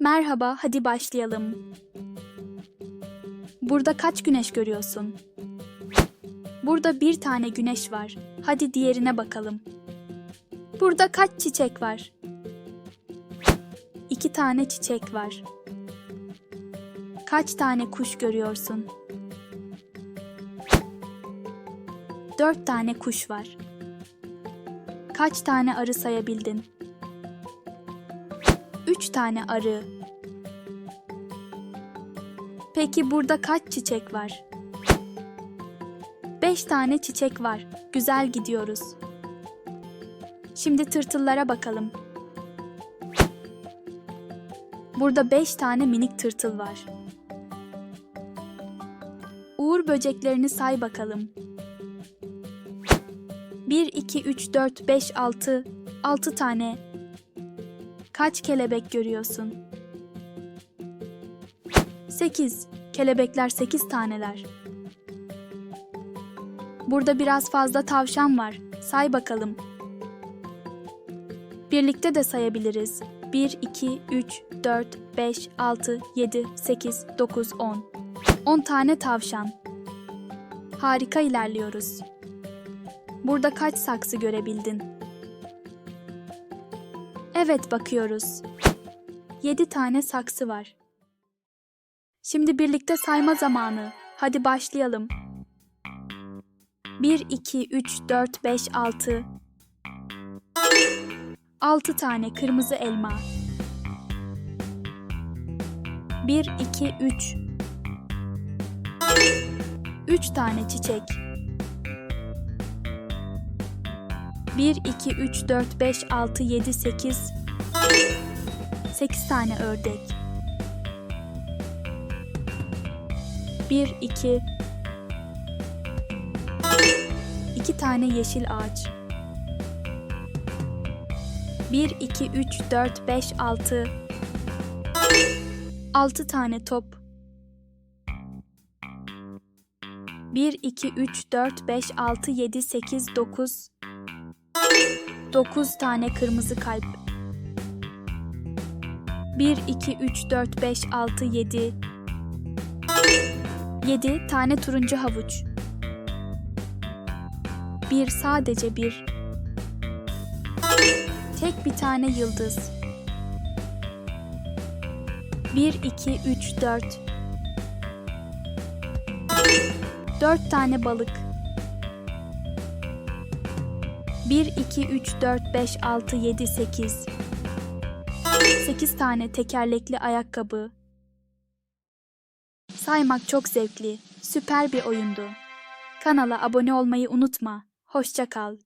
Merhaba, hadi başlayalım. Burada kaç güneş görüyorsun? Burada bir tane güneş var. Hadi diğerine bakalım. Burada kaç çiçek var? İki tane çiçek var. Kaç tane kuş görüyorsun? Dört tane kuş var. Kaç tane arı sayabildin? Üç tane arı. Peki burada kaç çiçek var? Beş tane çiçek var. Güzel gidiyoruz. Şimdi tırtıllara bakalım. Burada beş tane minik tırtıl var. Uğur böceklerini say bakalım. 1, 2, 3, 4, 5, 6. 6 tane. Kaç kelebek görüyorsun? 8. Kelebekler 8 taneler. Burada biraz fazla tavşan var. Say bakalım. Birlikte de sayabiliriz. 1, 2, 3, 4, 5, 6, 7, 8, 9, 10. 10 tane tavşan. Harika ilerliyoruz. Burada kaç saksı görebildin? Evet bakıyoruz. 7 tane saksı var. Şimdi birlikte sayma zamanı. Hadi başlayalım. 1, 2, 3, 4, 5, 6. 6 tane kırmızı elma. 1, 2, 3. 3 tane çiçek. 1, 2, 3, 4, 5, 6, 7, 8. 8 tane ördek. 1, 2, 2 tane yeşil ağaç. 1, 2, 3, 4, 5, 6. 6 tane top. 1, 2, 3, 4, 5, 6, 7, 8, 9. 9 tane kırmızı kalp. 1, 2, 3, 4, 5, 6, 7. 7 tane turuncu havuç. Bir sadece bir. Tek bir tane yıldız. 1, 2, 3, 4. 4 tane balık. 1, 2, 3, 4, 5, 6, 7, 8. 8 tane tekerlekli ayakkabı. Saymak çok zevkli, süper bir oyundu. Kanala abone olmayı unutma. Hoşça kal.